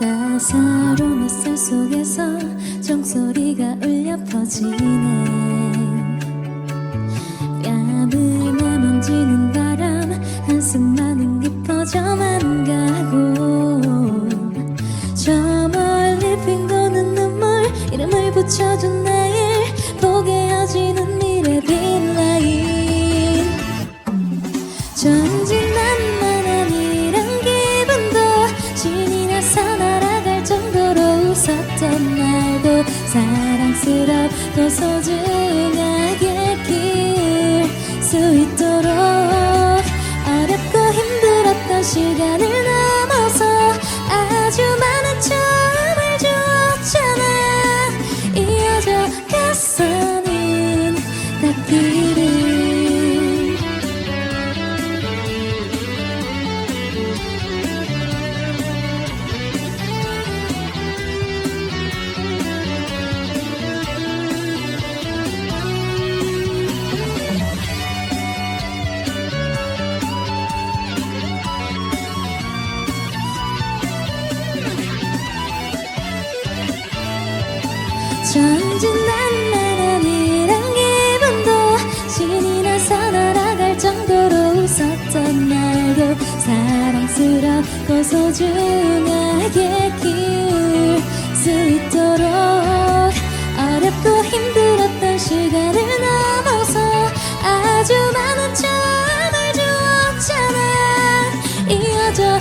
따사로운 햇살 속에서 종소리가 울려 퍼지네. 뺨을 만지는 바람 한숨만은 깊어져만 가고. 저 멀리 핑도는 눈물 이름을 붙여준 웃었던 날도 사랑스럽고 소중하게 키울 수 있도록 전진난만함이란 기분도 신이 나서 날아갈 정도로 웃었던 날도 사랑스럽고 소중하게 키울 수 있도록 어렵고 힘들었던 시간을 넘어서 아주 많은 추억을 주었잖아. 이어져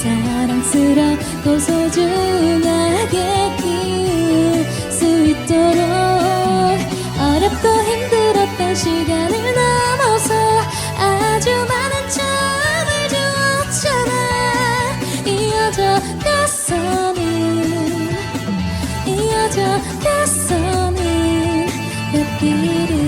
사랑스럽고 소중하게 키울 수 있도록 어렵고 힘들었던 시간을 넘어서 아주 많은 점을 주었잖아. 이어져 갔어는 이어져 갔어는 몇 길을